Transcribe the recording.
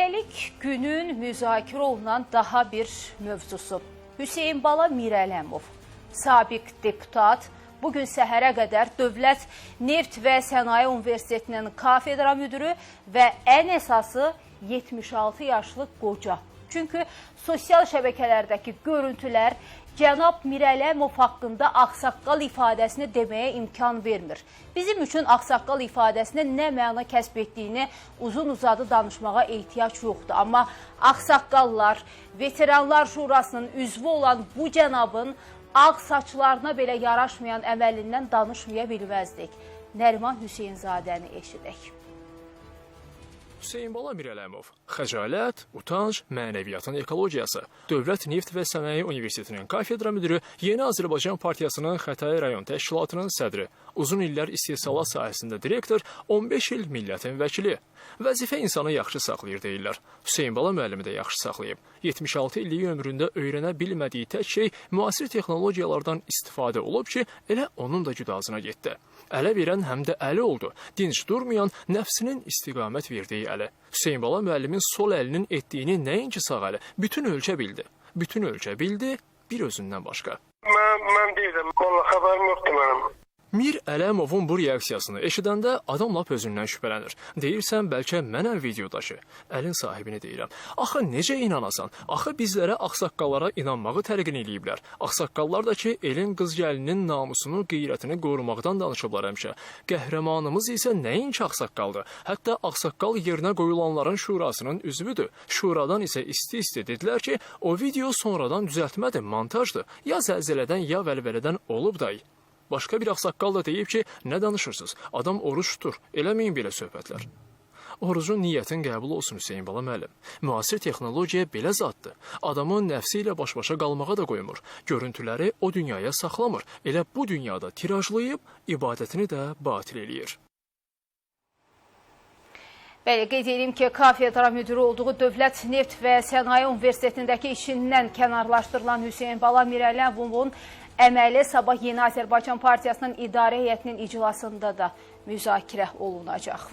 Hələlik günün müzakirə olunan daha bir mövzusu. Hüseyn Bala Mirələmov, sabiq deputat, bugün səhərə qədər Dövlət Neft və Sənaye Universitetinin kafedra müdürü və ən əsası 76 yaşlı qoca. Çünki sosial şəbəkələrdəki görüntülər cənab Mirələmov haqqında ağsaqqal ifadəsini deməyə imkan vermir. Bizim üçün ağsaqqal ifadəsinin nə məna kəsb etdiyini uzun-uzadı danışmağa ehtiyac yoxdur. Amma ağsaqqallar, veteranlar şurasının üzvü olan bu cənabın ağ saçlarına belə yaraşmayan əməlindən danışmaya bilməzdik. Nəriman Hüseynzadəni eşidək. Hüseyn Bala Mirələmov, xəcalət, utanc, mənəviyyatın ekologiyası, Dövlət Neft və Sənaye Universitetinin kafedra müdürü, Yeni Azərbaycan Partiyasının Xətai rayon təşkilatının sədri, uzun illər istehsalat sahəsində direktor, 15 il millətin vəkili. Vəzifə insanı yaxşı saxlayır deyirlər. Hüseyn Bala müəllimi də yaxşı saxlayıb. 76 illik ömründə öyrənə bilmədiyi tək şey müasir texnologiyalardan istifadə olub ki, elə onun da güdazına getdi. Ələ verən həm də əli oldu. Dinc durmayan, nəfsinin istiqamət verdiyi əli. Hüseyn Bala müəllimin sol əlinin etdiyini nəinki sağ əli, bütün ölkə bildi. Bütün ölkə bildi, bir özündən başqa. Mən, mən deyirəm, valla xəbərim yoxdur mənim. Mir Ələmovun bu reaksiyasını eşidəndə adam lap özündən şübhələnir. Deyirsən, bəlkə mənəm videodaşı. Əlin sahibini deyirəm. Axı necə inanasan? Axı bizlərə ağsaqqallara inanmağı təlqin eləyiblər. Ağsaqqallar da ki, elin qız gəlinin namusunu, qeyrətini qorumaqdan danışıblar həmişə. Qəhrəmanımız isə nəinki ağsaqqaldır. Hətta ağsaqqal yerinə qoyulanların şurasının üzvüdür. Şuradan isə isti-isti dedilər ki, o video sonradan düzəltmədir, montajdır. Ya zəlzələdən, ya vəlvələdən olub da. Başqa bir ağsaqqal da deyib ki, nə danışırsınız? Adam oruç tutur. Eləməyin belə söhbətlər. Orucun niyyətin qəbul olsun Hüseyn Bala müəllim. Müasir texnologiya belə zaddır. Adamı nəfsi ilə baş-başa qalmağa da qoymur. Görüntüləri o dünyaya saxlamır. Elə bu dünyada tirajlayıb ibadətini də batil eləyir. Bəli, qeyd edeyim ki, kafedra müdürü olduğu Dövlət Neft və Sənaye Universitetindəki işindən kənarlaşdırılan Hüseyn Bala Mirələmovun əməli sabah Yeni Azərbaycan Partiyasının idarə heyətinin iclasında da müzakirə olunacaq.